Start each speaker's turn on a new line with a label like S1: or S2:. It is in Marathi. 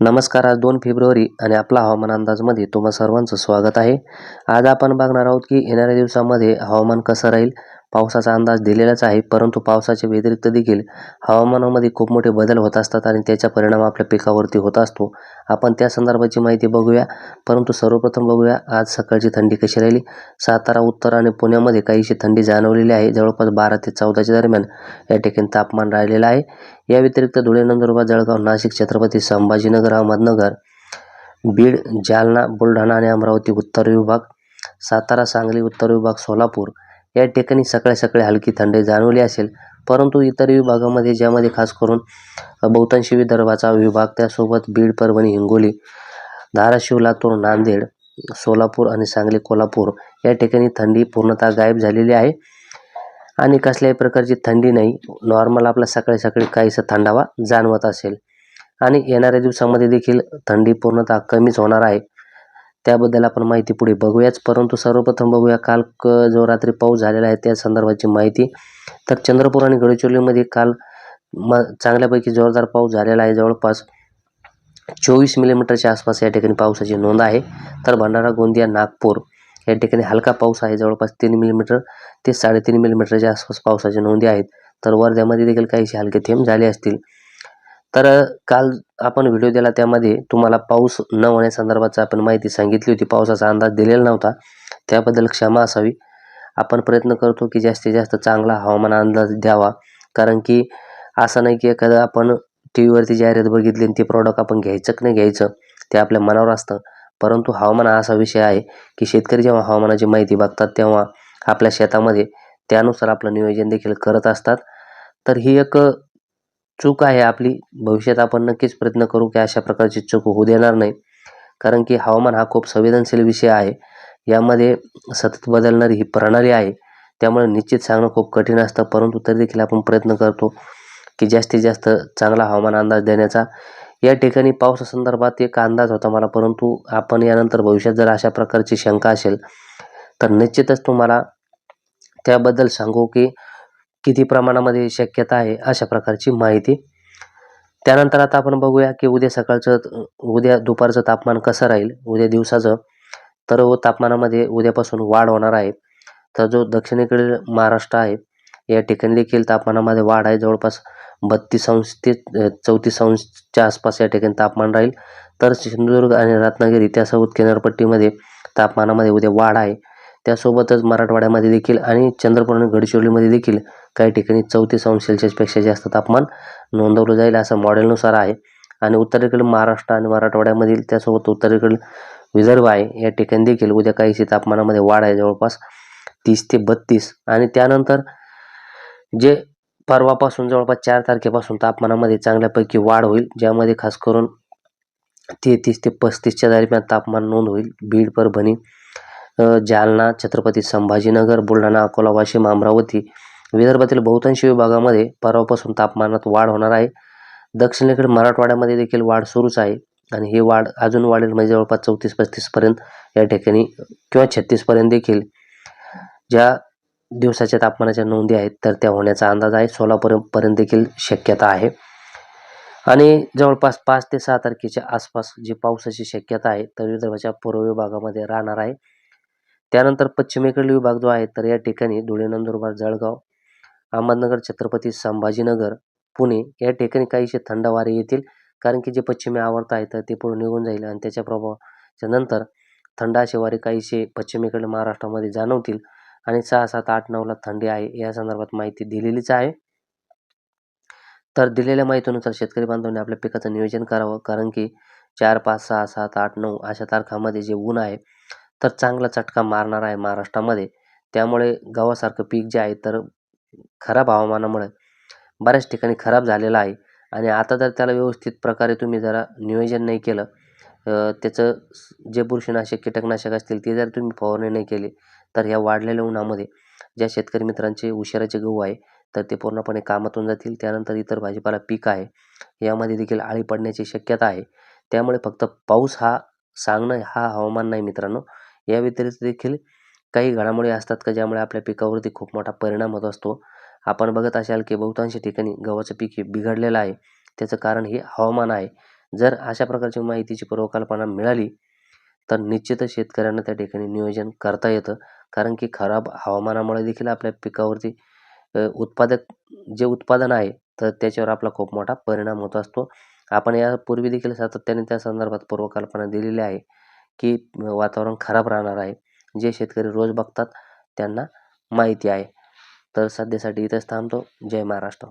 S1: नमस्कार आज दोन फेब्रुवारी आणि आपला हवामान अंदाजमध्ये तुम्हा सर्वांचं स्वागत आहे. आज आपण बघणार आहोत की येणाऱ्या दिवसामध्ये हवामान कसं राहील पावसाचा अंदाज दिलेलाच आहे परंतु पावसाच्या व्यतिरिक्त देखील हवामानामध्ये खूप मोठे बदल होत असतात आणि त्याचा परिणाम आपल्या पिकावरती होत असतो. आपण त्या संदर्भाची माहिती बघूया. परंतु सर्वप्रथम बघूया आज सकाळची थंडी कशी राहिली? सातारा उत्तर आणि पुण्यामध्ये काहीशी थंडी जाणवलेली आहे. जवळपास बारा ते चौदाच्या दरम्यान या ठिकाणी तापमान राहिलेलं आहे. या व्यतिरिक्त धुळे नंदुरबार जळगाव नाशिक छत्रपती संभाजीनगर अहमदनगर बीड जालना बुलढाणा आणि अमरावती उत्तर विभाग सातारा सांगली उत्तर विभाग सोलापूर या ठिकाणी सकाळी सकाळी हलकी थंडी जाणवली असेल परंतु इतर विभागामध्ये ज्यामध्ये खास करून बहुतांशी विदर्भाचा विभाग त्यासोबत बीड परभणी हिंगोली धाराशिव लातूर नांदेड सोलापूर आणि सांगली कोल्हापूर या ठिकाणी थंडी पूर्णतः गायब झालेली आहे. आणि कसल्याही प्रकारची थंडी नाही नॉर्मल आपला सकाळी सकाळी काहीसा थंडावा जाणवत असेल. आणि येणाऱ्या दिवसामध्ये देखील थंडी पूर्णतः कमीच होणार आहे. त्याबद्दल आपण माहिती पुढे बघूयाच परंतु सर्वप्रथम बघूया काल क जो रात्री पाऊस झालेला आहे त्या संदर्भाची माहिती. तर चंद्रपूर आणि गडचिरोलीमध्ये काल म चांगल्यापैकी जोरदार पाऊस झालेला आहे. जवळपास चोवीस मिलीमीटरच्या आसपास या ठिकाणी पावसाची नोंद आहे. तर भंडारा गोंदिया नागपूर या ठिकाणी हलका पाऊस आहे. जवळपास तीन मिलीमीटर ते साडेतीन मिलीमीटरच्या आसपास पावसाच्या नोंदी आहेत. तर वर्ध्यामध्ये देखील काहीसे हलके थेंब झाले असतील. तर काल आपण व्हिडिओ दिला त्यामध्ये तुम्हाला पाऊस न होण्यासंदर्भाचा आपण माहिती सांगितली होती. पावसाचा अंदाज दिलेला नव्हता. त्याबद्दल क्षमा असावी. आपण प्रयत्न करतो की जास्तीत जास्त चांगला हवामान अंदाज द्यावा. कारण की असं नाही की एखादं आपण टी व्हीवरती जाहिरात बघितली आणि ते प्रॉडक्ट आपण घ्यायचं की नाही घ्यायचं ते आपल्या मनावर असतं. परंतु हवामान हा असा विषय आहे की शेतकरी जेव्हा हवामानाची माहिती बघतात तेव्हा आपल्या शेतामध्ये त्यानुसार आपलं नियोजन देखील करत असतात. तर ही एक चूक आहे आपली. भविष्यात आपण नक्कीच प्रयत्न करू की अशा प्रकारची चूक होऊ देणार नाही. कारण की हवामान हा खूप संवेदनशील विषय आहे. यामध्ये सतत बदलणारी ही प्रणाली आहे. त्यामुळे निश्चित सांगणं खूप कठीण असतं. परंतु तरी देखील आपण प्रयत्न करतो की जास्तीत जास्त चांगला हवामान अंदाज देण्याचा. या ठिकाणी पावसासंदर्भात एक अंदाज होता मला. परंतु आपण यानंतर भविष्यात जर अशा प्रकारची शंका असेल तर निश्चितच तुम्हाला त्याबद्दल सांगू की किती प्रमाणामध्ये शक्यता आहे अशा प्रकारची माहिती. त्यानंतर आता आपण बघूया की उद्या सकाळचं उद्या दुपारचं तापमान कसं राहील? उद्या दिवसाचं. तर हो, तापमानामध्ये उद्यापासून वाढ होणार आहे. तर जो दक्षिणेकडील महाराष्ट्र आहे या ठिकाणी देखील तापमानामध्ये वाढ आहे. जवळपास बत्तीस अंश ते चौतीस अंशच्या आसपास या ठिकाणी तापमान राहील. तर सिंधुदुर्ग आणि रत्नागिरी त्यासोबत किनारपट्टीमध्ये तापमानामध्ये उद्या वाढ आहे. त्यासोबतच मराठवाड्यामध्ये देखील आणि चंद्रपूर आणि गडचिरोलीमध्ये देखील काही ठिकाणी चौतीस अंश सेल्सिअसपेक्षा जास्त तापमान नोंदवलं जाईल असं मॉडेलनुसार आहे. आणि उत्तरेकडील महाराष्ट्र आणि मराठवाड्यामधील त्यासोबत उत्तरेकडील विदर्भ आहे. या ठिकाणी देखील उद्या काहीशी तापमानामध्ये वाढ आहे. जवळपास तीस ते बत्तीस. आणि त्यानंतर जे परवापासून जवळपास चार तारखेपासून तापमानामध्ये चांगल्यापैकी वाढ होईल ज्यामध्ये खास करून तेहतीस ते पस्तीसच्या दरम्यान तापमान नोंद होईल. बीड परभणी जालना छत्रपती संभाजीनगर बुलढाणा अकोला वाशिम अमरावती विदर्भातील बहुतांश विभागामध्ये परवापासून तापमानात वाढ होणार आहे. दक्षिणेकडे मराठवाड्यामध्ये देखील वाढ सुरूच आहे आणि ही वाढ अजून वाढेल म्हणजे जवळपास चौतीस पस्तीसपर्यंत या ठिकाणी किंवा छत्तीसपर्यंत देखील. ज्या दिवसाच्या तापमानाच्या नोंदी आहेत तर त्या होण्याचा अंदाज आहे. सोलापूरपर्यंत देखील शक्यता आहे. आणि जवळपास पाच ते सहा तारखेच्या आसपास जी पावसाची शक्यता आहे तर विदर्भाच्या पूर्व विभागामध्ये राहणार आहे. त्यानंतर पश्चिमेकडील विभाग जो आहे तर या ठिकाणी धुळे नंदुरबार जळगाव अहमदनगर छत्रपती संभाजीनगर पुणे या ठिकाणी काहीसे थंड वारे येतील. कारण की जे पश्चिमी आवर्त आहे तर ते पुढे निघून जाईल आणि त्याच्या प्रभावाच्या नंतर थंड असे वारे काहीसे पश्चिमेकडे महाराष्ट्रामध्ये जाणवतील. आणि सहा सात आठ नऊला थंडी आहे या संदर्भात माहिती दिलेलीच आहे. तर दिलेल्या माहितीनुसार शेतकरी बांधवांनी आपल्या पिकाचं नियोजन करावं. कारण की चार पाच सहा सात आठ नऊ अशा तारखामध्ये जे ऊन आहे तर चांगला चटका मारणार आहे महाराष्ट्रामध्ये. त्यामुळे गव्हासारखं पीक जे आहे तर खराब हवामानामुळे बऱ्याच ठिकाणी खराब झालेला आहे. आणि आता जर त्याला व्यवस्थित प्रकारे तुम्ही जरा नियोजन नाही केलं त्याचं जे बुरशीनाशक कीटकनाशक असतील ते जर तुम्ही फवारणी नाही केली तर ह्या वाढलेल्या उन्हामध्ये ज्या शेतकरी मित्रांचे उशिराचे गहू आहे तर ते पूर्णपणे कामातून जातील. त्यानंतर इतर भाजीपाला पीक आहे. यामध्ये देखील आळी पडण्याची शक्यता आहे. त्यामुळे फक्त पाऊस हा सांगणं हा हवामान नाही मित्रांनो. या व्यतिरिक्त देखील काही घडामोडी असतात का ज्यामुळे आपल्या पिकावरती खूप मोठा परिणाम होत असतो? आपण बघत असाल की बहुतांश ठिकाणी गव्हाचं पीक हे बिघडलेलं आहे. त्याचं कारण हे हवामान आहे. जर अशा प्रकारची माहितीची पूर्वकल्पना मिळाली तर निश्चितच शेतकऱ्यांना त्या ठिकाणी नियोजन करता येतं. कारण की खराब हवामानामुळे देखील आपल्या पिकावरती उत्पादक जे उत्पादन आहे तर त्याच्यावर आपला खूप मोठा परिणाम होत असतो. आपण यापूर्वी देखील सातत्याने त्या संदर्भात पूर्वकल्पना दिलेली आहे की वातावरण खराब राहणार आहे. जे शेतकरी रोज बघतात त्यांना माहिती आहे. तर सध्यासाठी इथंच थांबतो. जय महाराष्ट्र.